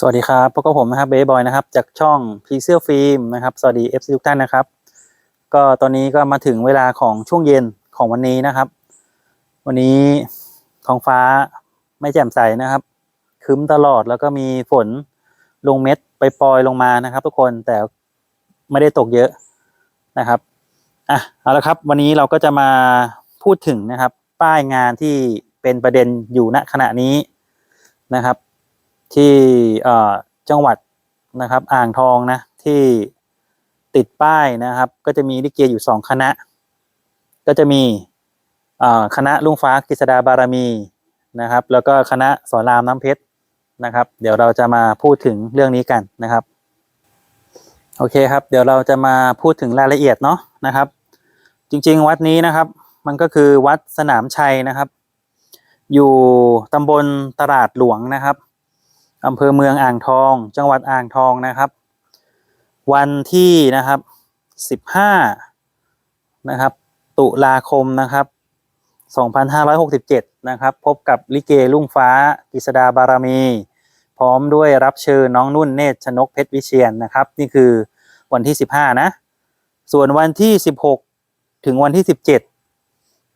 สวัสดีครับพบกับผมนะครับเบย์บอยนะครับ จากช่องพีเซียฟิล์มนะครับ สวัสดี FC ทุกท่านนะครับ ก็ตอนนี้ก็มาถึงเวลาของช่วงเย็นของวันนี้นะครับ วันนี้ท้องฟ้าไม่แจ่มใสนะครับคึ้มตลอดแล้วก็มีฝนลงเม็ดไปปลอยลงมานะครับ ทุกคนแต่ไม่ได้ตกเยอะนะครับอะเอาละครับวันนี้เราก็จะมาพูดถึงนะครับ ป้ายงานที่เป็นประเด็นอยู่ณขณะนี้นะครับ ที่จังหวัดนะครับอ่างทองนะที่ติดป้ายนะครับ ก็จะมีลิเกอยู่สองคณะ ก็จะมีคณะลุงฟ้ากฤษดาบารมีนะครับ แล้วก็คณะสอนรามน้ำเพชรนะครับ เดี๋ยวเราจะมาพูดถึงเรื่องนี้กันนะครับโอเคครับ เดี๋ยวเราจะมาพูดถึงรายละเอียดเนาะนะครับ จริงๆ วัดนี้นะครับ มันก็คือวัดสนามชัยนะครับ อยู่ตำบลตลาดหลวงนะครับ อำเภอเมืองอ่างทอง จังหวัดอ่างทองนะครับ วันที่นะครับสิบห้านะครับ ตุลาคมนะครับสองพันห้ารอยกสิบเจ็ดนะครับ พบกับลิเกลุ่งฟ้ากฤษดาบารมี พร้อมด้วยรับเชิญน้องนุ่นเนตรชนกเพชรวิเชียนนะครับ นี่คือวันที่สิบห้านะ ส่วนวันที่สิบหกถึงวันที่สิบเจ็ด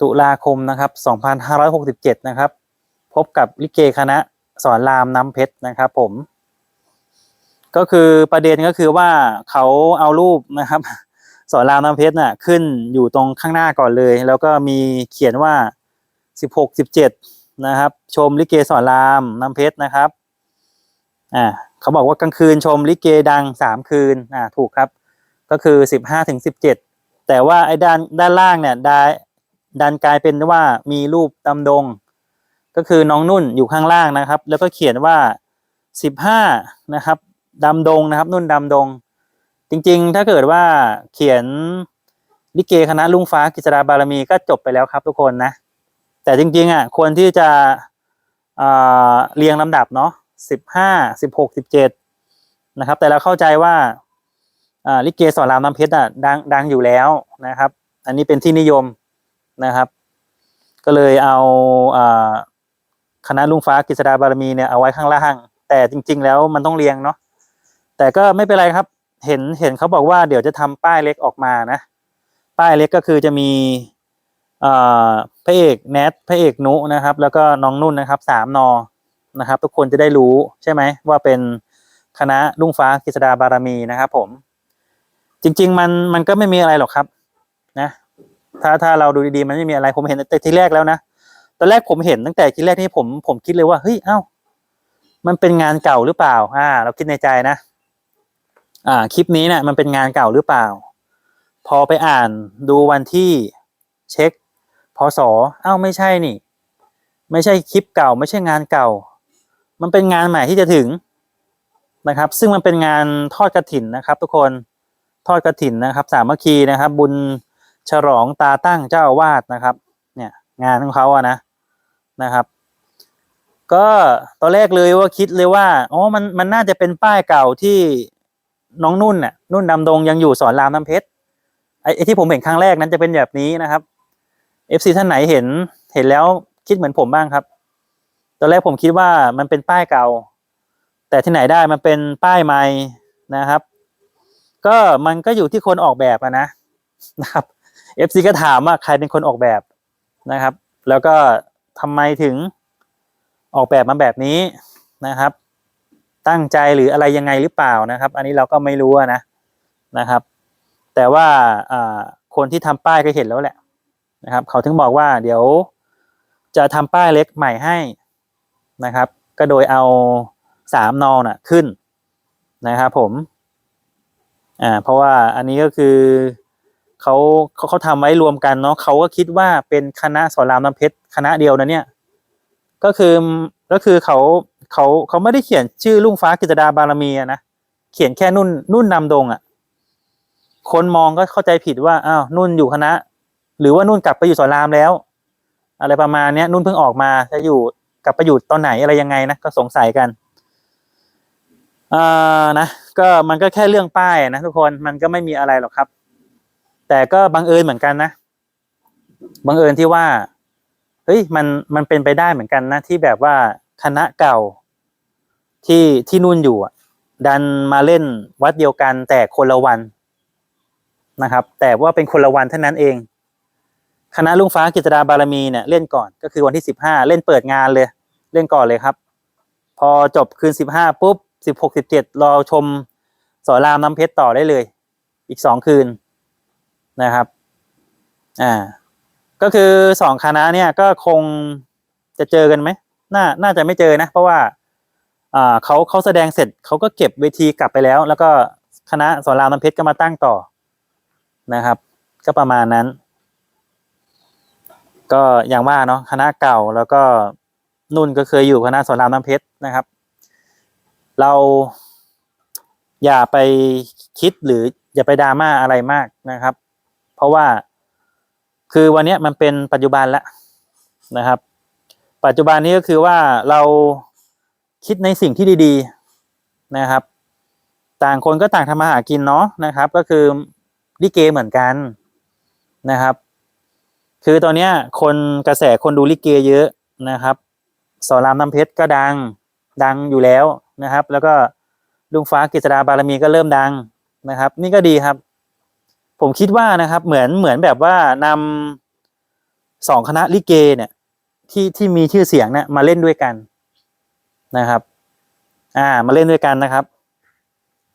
ตุลาคมนะครับสองพันห้ารยกิบเจ็ดนะครับ พบกับลิเกคณะ สอนรามน้ำเพชรนะครับผม ก็คือประเด็นก็คือว่าเขาเอารูปนะครับ สอนรามน้ำเพชรน่ะขึ้นอยู่ตรงข้างหน้าก่อนเลย แล้วก็มีเขียนว่าสิบหกสิบเจ็ดนะครับ ชมลิเกสอนรามน้ำเพชรนะครับอ่าเขาบอกว่ากลางคืนชมลิเกดังสามคืนอ่าถูกครับ ก็คือสิบห้าถึงสิบเจ็ดแต่ว่าไอ้ด้านด้านล่างเนี่ยได้ดันกลายเป็นว่ามีรูปตำดง ก็คือน้องนุ่นอยู่ข้างล่างนะครับ แล้วก็เขียนว่าสิบห้านะครับดำดงนะครับ นุ่นดำดง จริงๆ ถ้าเกิดว่าเขียนลิเกคณะลุงฟ้ากฤษดาบารมีก็จบไปแล้วครับทุกคนนะ แต่จริงๆอะควรที่จะเเรียงลำดับเนาะสิบห้าสิบหกสิบเจ็ดนะครับ แต่เราเข้าใจว่าลิเกสอนรามน้ำเพชรอะดังดังอยู่แล้วนะครับ อันนี้เป็นที่นิยมนะครับ ก็เลยเอาอ่า คณะลุงฟ้ากฤษดาบารมีเนี่ยเอาไว้ข้างล่าง แต่จริง ๆ แล้วมันต้องเรียงเนาะแต่ก็ไม่เป็นไรครับ เห็นเห็นเขาบอกว่าเดี๋ยวจะทำป้ายเล็กออกมานะ ป้ายเล็กก็คือจะมีพระเอกแนทพระเอกนุนะครับ แล้วก็น้องนุ่นนะครับสามนอนะครับ ทุกคนจะได้รู้ใช่ไหมว่าเป็นคณะลุงฟ้ากฤษดาบารมีนะครับผม จริง ๆ มันมันก็ไม่มีอะไรหรอกครับ นะ ถ้าถ้าเราดูดีๆมันไม่มีอะไรผมเห็นแต่ทีแรกแล้วนะ ตอนแรกผมเห็นตั้งแต่ทีแรกนี่ผมผมคิดเลยว่าเฮ้ยเอ้ามันเป็นงานเก่าหรือเปล่า อ่า เราคิดในใจนะ อ่า คลิปนี้เนี่ยมันเป็นงานเก่าหรือเปล่า พอไปอ่านดูวันที่เช็คพศเอ้าไม่ใช่นี่ ไม่ใช่คลิปเก่า ไม่ใช่งานเก่า มันเป็นงานใหม่ที่จะถึงนะครับ ซึ่งมันเป็นงานทอดกระถินนะครับ ทุกคนทอดกระถินนะครับ สามัคคีนะครับ บุญฉลองตาตั้งเจ้าอาวาสนะครับ เนี่ย งานของเขาอะนะ นะครับ ก็ตอนแรกเลยว่าคิดเลยว่าอ๋อมันมันน่าจะเป็นป้ายเก่าที่น้องนุ่นน่ะนุ่นดำดงยังอยู่สอนรามน้ำเพชรไอ้ที่ผมเห็นครั้งแรกนั้นจะเป็นแบบนี้นะครับเอฟซีท่านไหนเห็นเห็นแล้วคิดเหมือนผมบ้างครับ ตอนแรกผมคิดว่ามันเป็นป้ายเก่า แต่ที่ไหนได้มันเป็นป้ายใหม่นะครับ ก็มันก็อยู่ที่คนออกแบบนะนะครับเอฟซีก็ถามว่าใครเป็นคนออกแบบนะครับ แล้วก็ ทำไมถึงออกแบบมาแบบนี้นะครับ ตั้งใจหรืออะไรยังไงหรือเปล่านะครับ อันนี้เราก็ไม่รู้นะนะครับ แต่ว่าคนที่ทำป้ายก็เห็นแล้วแหละนะครับ เขาถึงบอกว่าเดี๋ยวจะทำป้ายเล็กใหม่ให้นะครับ ก็โดยเอาสามนอน่ะขึ้นนะครับผมอ่าเพราะว่าอันนี้ก็คือ เขาเขาเขาทำไว้รวมกันเนาะเขาก็คิดว่าเป็นคณะสอนรามน้ำเพชรคณะเดียวนะเนี่ย ก็คือก็คือเขาเขาเขาไม่ได้เขียนชื่อลุงฟ้ากฤษดาบารมีอะนะเขียนแค่นุ่นนุ่นนำดงอะ่ะคนมองก็เข้าใจผิดว่าอ้าวนุ่นอยู่คณะ หรือว่านุ่นกลับไปอยู่สอนรามแล้ว อะไรประมาณเนี้ย นุ่นเพิ่งออกมาจะอยู่กลับไปอยู่ตอนไหนอะไรยังไงนะก็สงสัยกันอ่านะก็มันก็แค่เรื่องป้ายนะทุกคนมันก็ไม่มีอะไรหรอกครับ แต่ก็บังเอิญเหมือนกันนะบังเอิญที่ว่าเฮ้ยมันมันเป็นไปได้เหมือนกันนะ ที่แบบว่าคณะเก่าที่ที่นุ่นอยู่อะดันมาเล่นวัดเดียวกันแต่คนละวันนะครับ แต่ว่าเป็นคนละวันเท่านั้นเอง คณะลุงฟ้ากิจดาบารมีเนี่ยเล่นก่อนก็คือวันที่สิบห้าเล่นเปิดงานเลย เล่นก่อนเลยครับ พอจบคืนสิบห้าปุ๊บสิบหกสิบเจ็ดรอชมสอรามน้ำเพชรต่อได้เลย อีกสองคืน นะครับอ่าก็คือสองคณะเนี่ยก็คงจะเจอกันไหมน่าน่าจะไม่เจอนะ เพราะว่าอ่าเขาเขาแสดงเสร็จเขาก็เก็บเวทีกลับไปแล้ว แล้วก็คณะสอนรามน้ำเพชรก็มาตั้งต่อนะครับ ก็ประมาณนั้น ก็อย่างว่าเนาะคณะเก่าแล้วก็นุ่นก็เคยอยู่คณะสอนรามน้ำเพชรนะครับ เราอย่าไปคิดหรืออย่าไปดราม่าอะไรมากนะครับ เพราะว่า คือวันนี้มันเป็นปัจจุบันแล้วนะครับ ปัจจุบันนี้ก็คือว่าเราคิดในสิ่งที่ดี ๆนะครับ ต่างคนก็ต่างทำมาหากินเนาะนะครับ ก็คือลิเกเหมือนกันนะครับ คือตอนนี้คนกระแสคนดูลิเกเยอะนะครับสอนรามน้ำเพชรก็ดังดังอยู่แล้วนะครับ แล้วก็ลุงฟ้ากิจดาบารมีก็เริ่มดังนะครับ นี่ก็ดีครับ ผมคิดว่านะครับ เหมือนเหมือนแบบว่านำสองคณะลิเกเนี่ยที่ที่มีชื่อเสียงเนี่ยมาเล่นด้วยกันนะครับ อ่า มาเล่นด้วยกันนะครับ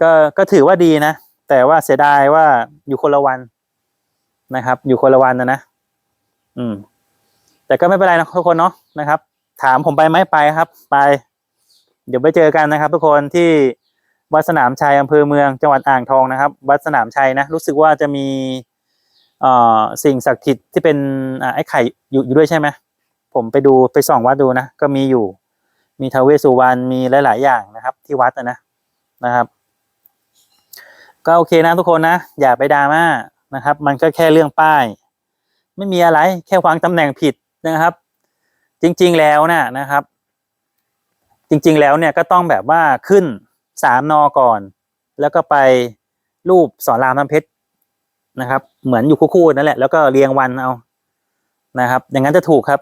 ก็ก็ถือว่าดีนะ แต่ว่าเสียดายว่าอยู่คนละวันนะครับ อยู่คนละวันนะนะอืม แต่ก็ไม่เป็นไรนะทุกคนเนาะนะครับ ถามผมไปไหมไปครับ ไป เดี๋ยวไปเจอกันนะครับ ทุกคนที่ วัดสนามชัยอำเภอเมืองจังหวัดอ่างทองนะครับ วัดสนามชัยนะรู้สึกว่าจะมีสิ่งศักดิ์สิทธิ์ที่เป็นอไอ้ไข่อยู่อยู่ด้วยใช่ไหมผมไปดูไปส่องวัดดูนะ ก็มีอยู่ มีทาวเวสุวรรณมีหลาย ๆ อย่างนะครับ ที่วัดนะนะนะครับ ก็โอเคนะทุกคนนะ อย่าไปดราม่านะครับ มันก็แค่เรื่องป้าย ไม่มีอะไรแค่วางตำแหน่งผิดนะครับ จริง ๆ แล้วนะนะครับ จริง ๆ แล้วเนี่ยก็ต้องแบบว่าขึ้น สามนอก่อน แล้วก็ไปรูปสอนรามน้ำเพชรนะครับ เหมือนอยู่คู่ๆนั่นแหละแล้วก็เรียงวันเอานะครับ อย่างนั้นจะถูกครับ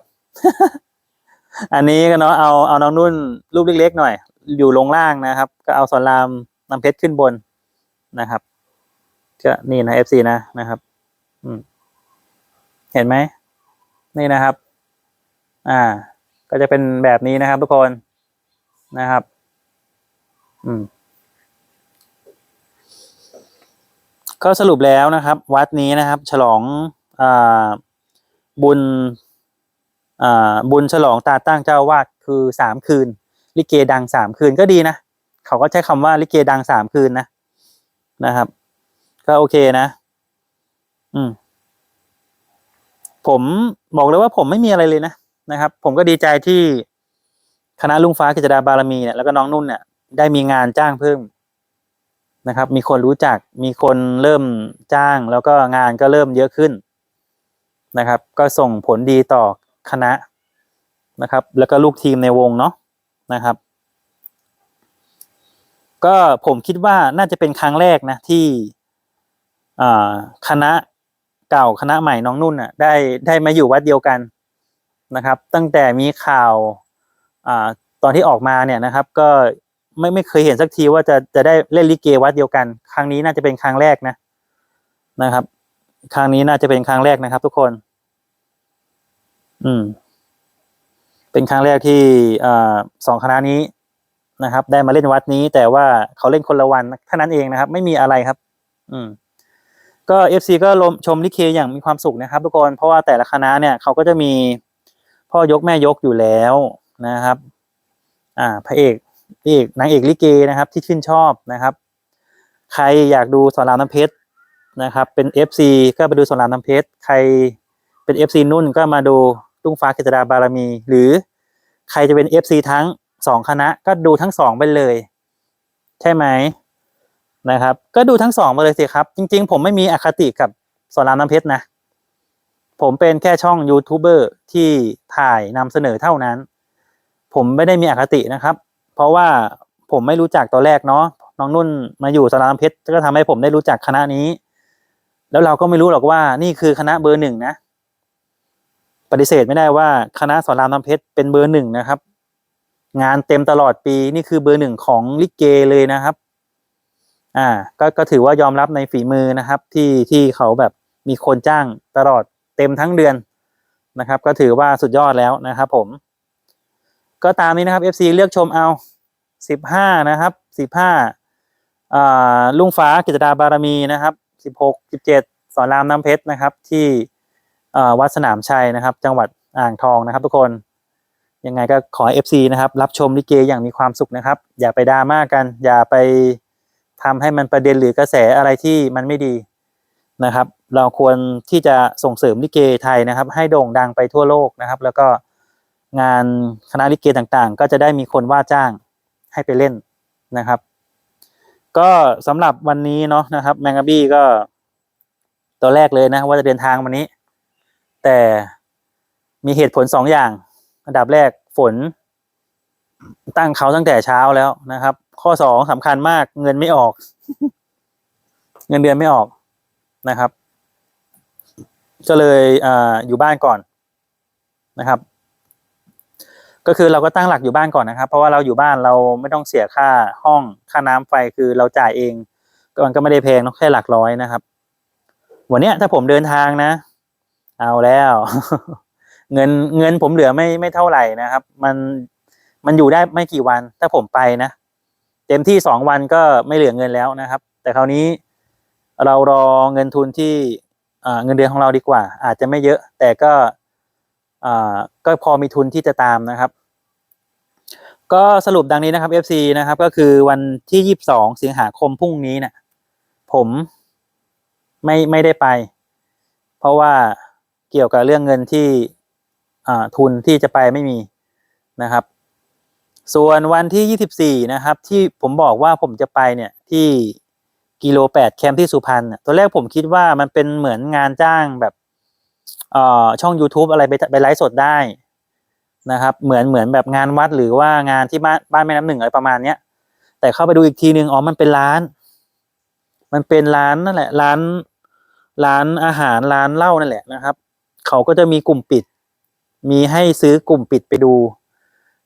อันนี้ก็เนาะเอาเอาน้องนุ่นรูปเล็กๆหน่อย อยู่ลงล่างนะครับ ก็เอาสอนรามน้ำเพชรขึ้นบนนะครับก็นี่นะเอฟซีนะนะครับ อืมเห็นไหมนี่นะครับ อ่า ก็จะเป็นแบบนี้นะครับทุกคนนะครับ อืม ก็สรุปแล้วนะครับ วัดนี้นะครับ ฉลองอบุญบุญฉลองตาตั้งเจ้าวาดคือสามคืน ลิเกดังสามคืนก็ดีนะ เขาก็ใช้คำว่าลิเกดังสามคืนนะนะครับ ก็โอเคนะ อืม ผมบอกเลยว่าผมไม่มีอะไรเลยนะนะครับ ผมก็ดีใจที่คณะลุงฟ้ากิจดาบารมีเนี่ยแล้วก็น้องนุ่นเนี่ย ได้มีงานจ้างเพิ่มนะครับ มีคนรู้จัก มีคนเริ่มจ้าง แล้วก็งานก็เริ่มเยอะขึ้นนะครับ ก็ส่งผลดีต่อคณะนะครับ แล้วก็ลูกทีมในวงเนาะนะครับ ก็ผมคิดว่าน่าจะเป็นครั้งแรกนะที่คณะเก่าคณะใหม่น้องนุ่นอะได้ได้มาอยู่วัดเดียวกันนะครับ ตั้งแต่มีข่าวอตอนที่ออกมาเนี่ยนะครับ ก็ ไม่ไม่เคยเห็นสักทีว่าจะจะได้เล่นลิเกวัดเดียวกัน ครั้งนี้น่าจะเป็นครั้งแรกนะนะครับ ครั้งนี้น่าจะเป็นครั้งแรกนะครับ ทุกคน อืม เป็นครั้งแรกที่อ่สองคณะนี้นะครับ ได้มาเล่นวัดนี้ แต่ว่าเขาเล่นคนละวันเท่านั้นเองนะครับ ไม่มีอะไรครับ อืม ก็เอฟซีก็ลมชมลิเกอย่างมีความสุขนะครับ ทุกคนเพราะว่าแต่ละคณะเนี่ยเขาก็จะมีพ่อยกแม่ยกอยู่แล้วนะครับ อ่า พระเอก พระเอกนางเอกลิเกนะครับ ที่ชื่นชอบนะครับ ใครอยากดูสอนรามน้ำเพชรนะครับ เป็นเอฟซีก็ไปดูสอนรามน้ำเพชรใครเป็นเอฟซีนุ่นก็มาดูตุ้งฟ้ากิจดาบารมี หรือใครจะเป็นเอฟซีทั้งสองคณะก็ดูทั้งสองไปเลย ใช่ไหมนะครับ ก็ดูทั้งสองมาเลยสิครับ จริง ๆ ผมไม่มีอคติกับสอนรามน้ำเพชรนะ ผมเป็นแค่ช่องยูทูบเบอร์ที่ถ่ายนำเสนอเท่านั้น ผมไม่ได้มีอคตินะครับ ราะว่าผมไม่รู้จักตอนแรกเนาะน้องนุ่นมาอยู่สอนรามเพชรก็ทำให้ผมได้รู้จักคณะนี้ แล้วเราก็ไม่รู้หรอกว่านี่คือคณะเบอร์หนึ่งนะ ปฏิเสธไม่ได้ว่าคณะสอนรามน้ำเพชรเป็นเบอร์หนึ่งนะครับ งานเต็มตลอดปีนี่คือเบอร์หนึ่งของลิเกเลยนะครับ อ่า ก็ก็ถือว่ายอมรับในฝีมือนะครับ ที่ที่เขาแบบมีคนจ้างตลอดเต็มทั้งเดือนนะครับ ก็ถือว่าสุดยอดแล้วนะครับ ผม ก็ตามนี้นะครับ FC เลือกชมเอา สิบห้านะครับสิบห้าลุงฟ้ากิจดาบารมีนะครับสิบหกสิบเจ็ดสอนรามน้ำเพชรนะครับ ที่วัดสนามชัยนะครับ จังหวัดอ่างทองนะครับ ทุกคน ยังไงก็ขอ FC นะครับ รับชมลิเกอย่างมีความสุขนะครับ อย่าไปดราม่ากัน อย่าไปทำให้มันประเด็นหรือกระแสอะไรที่มันไม่ดีนะครับ เราควรที่จะส่งเสริมลิเกไทยนะครับ ให้โด่งดังไปทั่วโลกนะครับ แล้วก็งานคณะลิเกต่างๆ ก็จะได้มีคนว่าจ้าง ให้ไปเล่นนะครับ ก็สำหรับวันนี้เนาะนะครับ แมงกะบี้ก็ตัวแรกเลยนะว่าจะเดินทางวันนี้ แต่มีเหตุผลสองอย่าง อันดับแรกฝน ตั้งเขาตั้งแต่เช้าแล้วนะครับ ข้อสองสำคัญมากเงินไม่ออก เงินเดือนไม่ออกนะครับก็เลยออยู่บ้านก่อนนะครับ ก็คือเราก็ตั้งหลักอยู่บ้านก่อนนะครับ เพราะว่าเราอยู่บ้านเราไม่ต้องเสียค่าห้องค่าน้ำไฟคือเราจ่ายเองก็มันก็ไม่ได้แพงนอะแค่หลักร้อยนะครับ วันเนี้ยถ้าผมเดินทางนะ เอาแล้ว เงินเงินผมเหลือไม่ไม่เท่าไหร่นะครับ มันมันอยู่ได้ไม่กี่วัน ถ้าผมไปนะเต็มที่สองวันก็ไม่เหลือเงินแล้วนะครับ แต่คราวนี้เรารอเงินทุนที่เงินเดือนของเราดีกว่า อาจจะไม่เยอะ แต่ก็ ก็พอมีทุนที่จะตามนะครับ ก็สรุปดังนี้นะครับ FC นะครับ ก็คือวันที่ยี่สิบสองสิงหาคมพรุ่งนี้เนี่ยผมไม่ไม่ได้ไป เพราะว่าเกี่ยวกับเรื่องเงินที่อ่าทุนที่จะไปไม่มีนะครับ ส่วนวันที่24นะครับ ที่ผมบอกว่าผมจะไปเนี่ยที่กิโลแปดแคมป์ที่สุพรรณตอนแรกผมคิดว่ามันเป็นเหมือนงานจ้างแบบ ช่อง YouTube อะไรไปไปไลฟ์สดได้นะครับ เหมือนเหมือนแบบงานวัดหรือว่างานที่บ้านบ้านแม่น้ำหนึ่งอะไรประมาณเนี้ยแต่เข้าไปดูอีกทีหนึ่งอ๋อมันเป็นร้าน มันเป็นร้านนั่นแหละ ร้านร้านอาหารร้านเหล้านั่นแหละนะครับ เขาก็จะมีกลุ่มปิด มีให้ซื้อกลุ่มปิดไปดู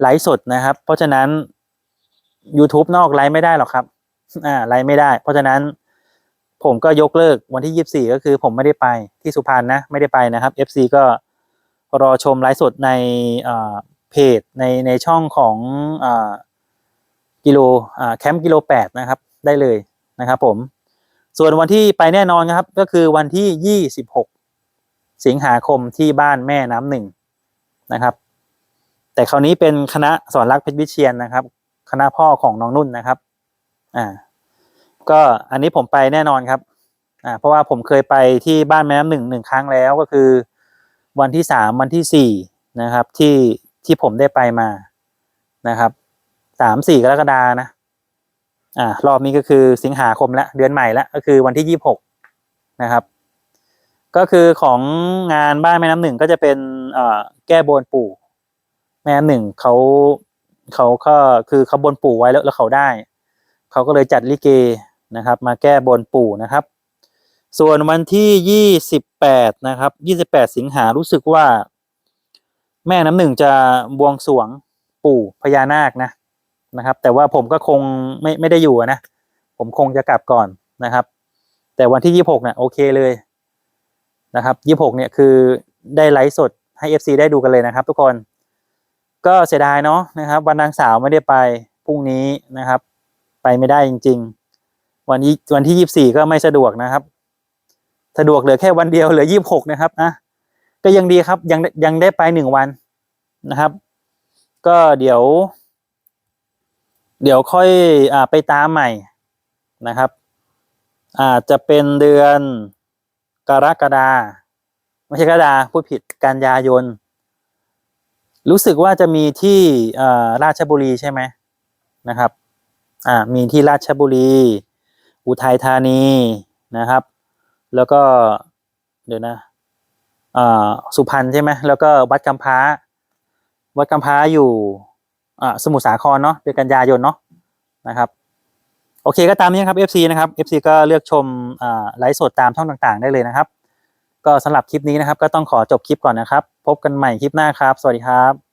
ไลฟ์สดนะครับ เพราะฉะนั้น YouTube นอกไลฟ์ไม่ได้หรอกครับ อ่าไลฟ์ไม่ได้ เพราะฉะนั้น ผมก็ยกเลิกวันที่ยี่สี่ก็คือผมไม่ได้ไปที่สุพรรณนะ ไม่ได้ไปนะครับ FC ก็รอชมไลฟ์สดในอ่าเพจในในช่องของอ่ากิโลอ่าแคมป์กิโลแปดนะครับ ได้เลยนะครับผม ส่วนวันที่ไปแน่นอนนะครับ ก็คือวันที่ยี่สิบหกสิงหาคมที่บ้านแม่น้ำหนึ่งนะครับ แต่คราวนี้เป็นคณะสอนรักเพชรวิเชียนนะครับ คณะพ่อของน้องนุ่นนะครับ อ่า ก็อันนี้ผมไปแน่นอนครับ อ่า เพราะว่าผมเคยไปที่บ้านแม่น้ำหนึ่งหนึ่งครั้งแล้วก็คือ วันที่สามวันที่สี่นะครับ ที่ที่ผมได้ไปมานะครับสามสี่กรกฎานะ อ่ารอบนี้ก็คือสิงหาคมละเดือนใหม่ละก็คือวันที่ยี่หกนะครับ ก็คือของงานบ้านแม่น้ำหนึ่งก็จะเป็นเอ่อแก้บนปู่ แม่น้ำหนึ่งเขาเขาก็คือเขาบนปู่ไว้แล้วแล้วเขาได้ เขาก็เลยจัดลิเก นะครับ มาแก้บนปู่นะครับ ส่วนวันที่ยี่สิบแปดนะครับยี่สิบแปดสิงหารู้สึกว่า แม่น้ำหนึ่งจะบวงสรวงปู่พญานาคนะนะครับ แต่ว่าผมก็คงไม่ไม่ได้อยู่นะผมคงจะกลับก่อนนะครับ แต่วันที่ยี่หกเนี่ยโอเคเลยนะครับยี่หกเนี่ยคือได้ไลฟ์สดให้ FC ได้ดูกันเลยนะครับ ทุกคนก็เสียดายเนาะนะครับ วันนางสาวไม่ได้ไปพรุ่งนี้นะครับ ไปไม่ได้จริง ๆ วันนี้วันที่ยี่สี่ก็ไม่สะดวกนะครับ สะดวกเหลือแค่วันเดียวเหลือยี่บหกนะครับอะก็ยังดีครับยังยังได้ไปหนึ่งวันนะครับ ก็เดี๋ยว เดี๋ยวค่อยอ่าไปตามใหม่นะครับ อาจจะเป็นเดือนกรกฎาไม่ใช่กรกฎาพูดผิดกันยายน รู้สึกว่าจะมีที่ราชบุรีใช่ไหมนะครับ อ่ามีที่ราชบุรี อุทัยธานีนะครับ แล้วก็เดี๋ยวนะสุพรรณใช่ไหมแล้วก็วัดกำพร้า วัดกำพร้าอยู่สมุทรสาครเนาะเดือนกันยายนเนาะนะครับ โอเคก็ตามนี้ครับ FC นะครับ FC ก็เลือกชมไลฟ์สดตามช่องต่างๆ ได้เลยนะครับ ก็สำหรับคลิปนี้นะครับ ก็ต้องขอจบคลิปก่อนนะครับ พบกันใหม่คลิปหน้าครับ สวัสดีครับ